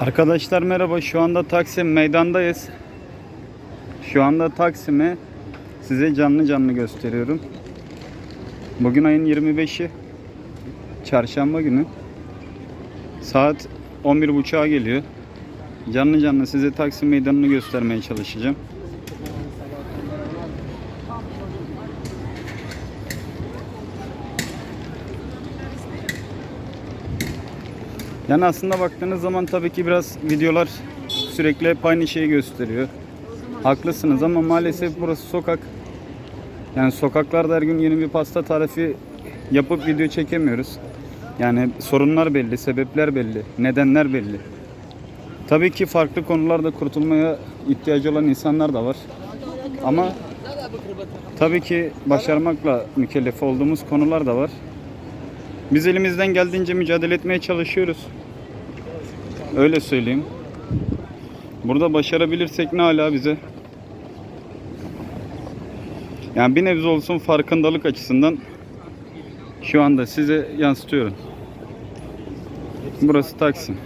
Arkadaşlar merhaba. Şu anda Taksim meydandayız. Şu anda Taksim'i size canlı canlı gösteriyorum. Bugün ayın 25'i. Çarşamba günü. Saat 11.30'a geliyor. Canlı canlı size Taksim meydanını göstermeye çalışacağım. Yani aslında baktığınız zaman tabii ki biraz videolar sürekli hep aynı şeyi gösteriyor. Haklısınız ama maalesef burası sokak. Yani sokaklarda her gün yeni bir pasta tarifi yapıp video çekemiyoruz. Yani sorunlar belli, sebepler belli, nedenler belli. Tabii ki farklı konularda kurtulmaya ihtiyacı olan insanlar da var. Ama tabii ki başarmakla mükellef olduğumuz konular da var. Biz elimizden geldiğince mücadele etmeye çalışıyoruz. Öyle söyleyeyim. Burada başarabilirsek ne hala bize. Yani bir nebze olsun farkındalık açısından şu anda size yansıtıyorum. Burası Taksim.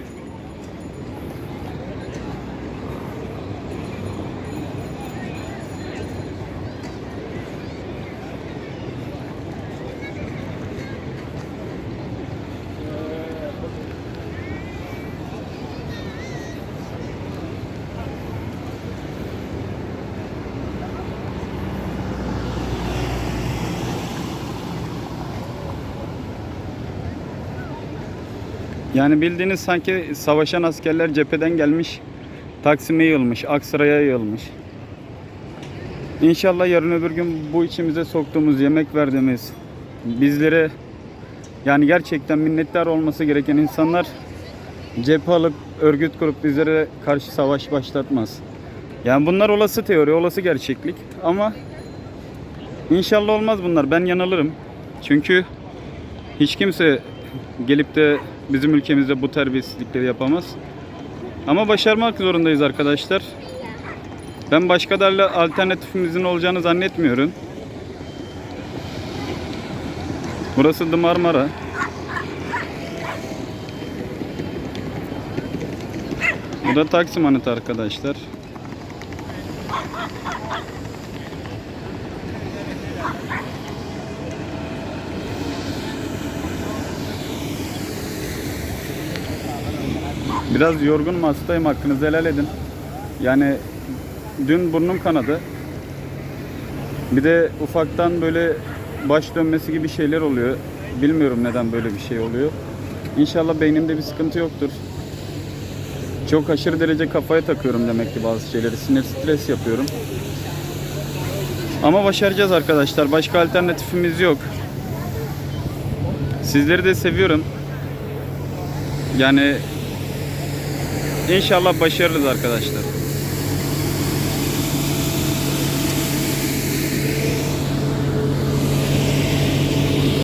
Yani bildiğiniz sanki savaşan askerler cepheden gelmiş, Taksim'e yığılmış, Aksaray'a yığılmış. İnşallah yarın öbür gün bu içimize soktuğumuz, yemek verdiğimiz, bizlere yani gerçekten minnettar olması gereken insanlar cephe alıp örgüt kurup bizlere karşı savaş başlatmaz. Yani bunlar olası teori, olası gerçeklik ama inşallah olmaz bunlar. Ben yanılırım. Çünkü hiç kimse gelip de bizim ülkemizde bu terbiyesizlikleri yapamaz. Ama başarmak zorundayız arkadaşlar. Ben başka da alternatifimizin olacağını zannetmiyorum. Burası The Marmara. Bu da Taksim Anıtı arkadaşlar. Biraz yorgunum hastayım hakkınızı helal edin. Yani dün burnum kanadı. Bir de ufaktan böyle baş dönmesi gibi şeyler oluyor. Bilmiyorum neden böyle bir şey oluyor. İnşallah beynimde bir sıkıntı yoktur. Çok aşırı derece kafaya takıyorum demek ki bazı şeyleri. Sinir stres yapıyorum. Ama başaracağız arkadaşlar. Başka alternatifimiz yok. Sizleri de seviyorum. Yani İnşallah başarırız arkadaşlar.